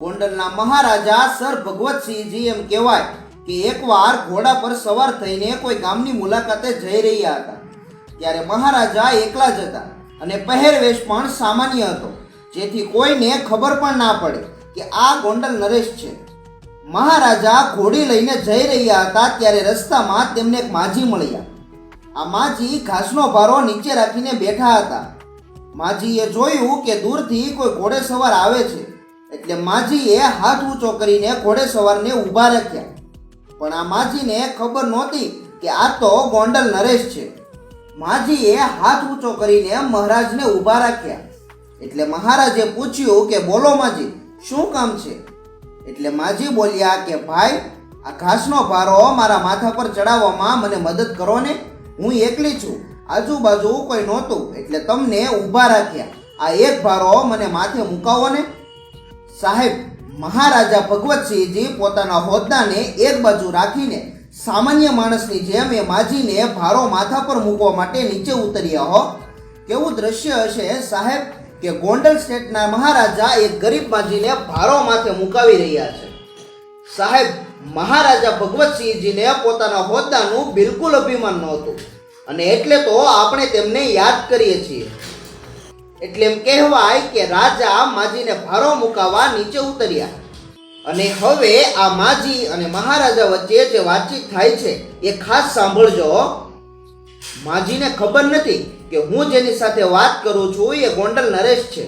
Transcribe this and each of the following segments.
ગોંડલના મહારાજા સર ભગવતસિંહજી એમ કહેવાય કે એકવાર ઘોડા પર સવાર થઈને કોઈ ગામની મુલાકાતે જઈ રહ્યા હતા. ત્યારે મહારાજા એકલા જ હતા અને પહેરવેશ પણ સામાન્ય હતો. જેથી કોઈને ખબર પણ ના પડે કે આ ગોંડલ નરેશ છે. મહારાજા ઘોડી લઈને જઈ રહ્યા હતા ત્યારે રસ્તામાં તેમને એક માજી મળ્યા. આ માજી ઘાસનો ભારો નીચે રાખીને બેઠા હતા. માજીએ જોયું કે દૂરથી કોઈ ઘોડે સવાર આવે છે. એટલે માજીએ હાથ ઊંચો કરીને ઘોડે સવારને ઊભા રાખ્યા. પણ આ માજીને ખબર નહોતી કે આ તો ગોંડલ નરેશ છે. માજીએ હાથ ઊંચો કરીને મહારાજને ઊભા રાખ્યા. એટલે મહારાજે પૂછ્યું કે બોલો માજી, શું કામ છે? એટલે માજી બોલ્યા કે, ભાઈ, આ ઘાસનો ભારો મારા માથા પર ચડાવવામાં મને મદદ કરો ને. હું એકલી છું. આજુબાજુ કોઈ નહોતું. એટલે તમને ઊભા રાખ્યા. આ એક ભારો મને માથે મુકાવો ને. સાહેબ, મહારાજા ભગવતસિંહજી પોતાના હોદ્દાને એક બાજુ રાખીને સામાન્ય માણસની જેમ એ માજીને ભારો માથા પર મૂકવા માટે નીચે ઉતર્યા હો. કેવું દ્રશ્ય હશે સાહેબ કે ગોંડલ સ્ટેટના મહારાજા એક ગરીબ માજીને ભારો માથે મુકાવી રહ્યા છે. સાહેબ, મહારાજા ભગવતસિંહજીને પોતાના હોદ્દાનું બિલકુલ અભિમાન નહોતું. અને એટલે તો આપણે તેમને યાદ કરીએ છીએ. એટલે એમ કહેવાય કે રાજા માજીને ભારો મુકાવા નીચે ઉતર્યા. અને હવે આ માજી અને મહારાજા વચ્ચે જે વાતચીત થાય છે, એ ખાસ સાંભળજો. માજીને ખબર નથી કે હું જેની સાથે વાત કરું છું, એ ગોંડલ નરેશ છે.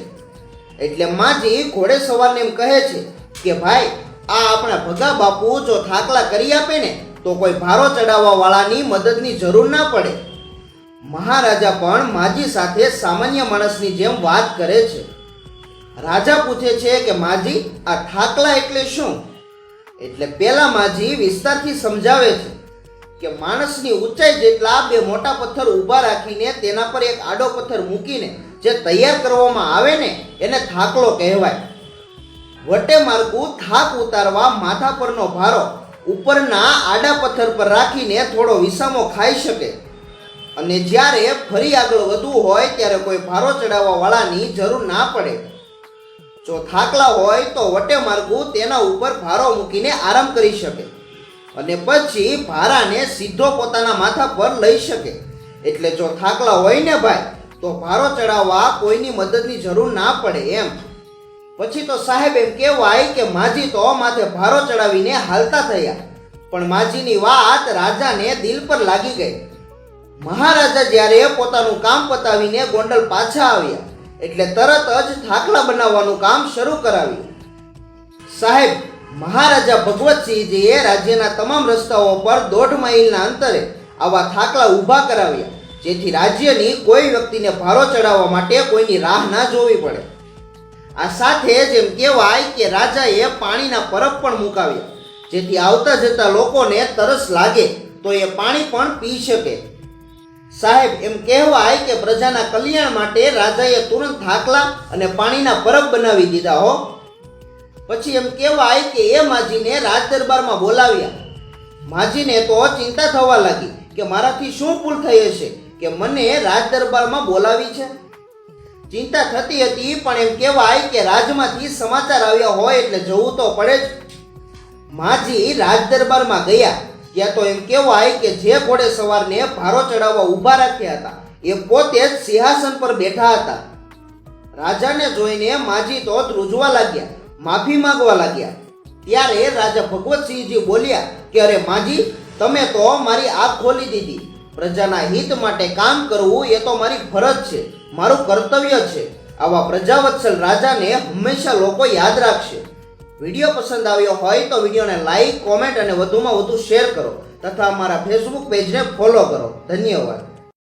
એટલે માજી ઘોડે સવારને એમ કહે છે કે, ભાઈ, આ આપણા ભગા બાપુ જો થાકલા કરી આપે ને, તો કોઈ ભારો ચડાવવા વાળાની મદદની જરૂર ના પડે. મહારાજા પણ માજી સાથે સામાન્ય માણસની જેમ વાત કરે છે. રાજા પૂછે છે કે, માજી, આ થાકલા એટલે શું? એટલે પેલા માજી વિસ્તારથી સમજાવે છે કે, માણસની ઊંચાઈ જેટલા બે મોટા પથ્થર ઊભા રાખીને તેના પર એક આડો પથ્થર મૂકીને જે તૈયાર કરવામાં આવે ને, એને થાકલો કહેવાય. વટે માર્ગું થાક ઉતારવા માથા પરનો ભારો ઉપરના આડા પથ્થર પર રાખીને થોડો વિસામો ખાઈ શકે. અને જ્યારે ફરી આગળ વધવું હોય ત્યારે કોઈ ભારો ચડાવવા વાળાની જરૂર ના પડે. જો થાકલા હોય તો વટે માર્ગું તેના ઉપર ભારો મૂકીને આરામ કરી શકે અને પછી ભારાને સીધો પોતાના માથા પર લઈ શકે. એટલે જો થાકલા હોય ને ભાઈ, તો ભારો ચડાવવા કોઈની મદદની જરૂર ના પડે એમ. પછી તો સાહેબ એમ કહેવાય કે માજી તો માથે ભારો ચડાવીને હાલતા થયા. પણ માજીની વાત રાજાને દિલ પર લાગી ગઈ. મહારાજા જ્યારે પોતાનું કામ પતાવીને ગોંડલ પાછા આવ્યા, એટલે તરત જ થાકલા બનાવવાનું કામ શરૂ કરાવ્યું. સાહેબ, મહારાજા ભગવતસિંહજીએ રાજ્યના તમામ રસ્તાઓ પર દોઢ માઇલના અંતરે આવા થાકલા ઊભા કરાવ્યા, જેથી રાજ્યની કોઈ વ્યક્તિને ભારો ચડાવવા માટે કોઈની રાહ ના જોવી પડે. આ સાથે જ એમ કહેવાય કે રાજાએ પાણીના પરબ પણ મુકાવ્યા, જેથી આવતા જતા લોકોને તરસ લાગે, તો એ પાણી પણ પી શકે. સાહેબ, એમ કહેવાય કે પ્રજાના કલ્યાણ માટે રાજાએ તુરંત થાકલા અને પાણીના પરબ બનાવી દીધા, હો. પછી એમ કહેવાય કે એ માજીને રાજ દરબારમાં બોલાવ્યા. માજીને તો ચિંતા થવા લાગી કે મારાથી શું ભૂલ થઈ હશે કે મને રાજ દરબારમાં બોલાવી છે? ચિંતા થતી હતી, પણ એમ કહેવાય કે રાજમાંથી સમાચાર આવ્યા હોય એટલે જવું તો પડે જ. માજી રાજ દરબારમાં ગયા. ત્યાં તો એમ કહેવાય કે જે ઘોડે સવારને ભારો ચડાવવા ઊભા રાખ્યા હતા, એ પોતે જ સિંહાસન પર બેઠા હતા. રાજાને જોઈને માજી તો ધ્રુજવા લાગ્યા, માફી માંગવા લાગ્યા. ત્યારે રાજા ભગવતસિંહજી બોલ્યા કે, અરે માજી, તમે તો મારી આંખ ખોલી દીધી. પ્રજાના હિત માટે કામ કરવું એ તો મારી ફરજ છે, મારું કર્તવ્ય છે. આવા પ્રજાવત્સલ રાજાને હંમેશા લોકો યાદ રાખશે. વીડિયો પસંદ આવ્યો હોય તો વિડીયોને લાઈક કોમેન્ટ અને વધુમાં વધુ શેર કરો તથા અમારા ફેસબુક પેજને ફોલો કરો. ધન્યવાદ.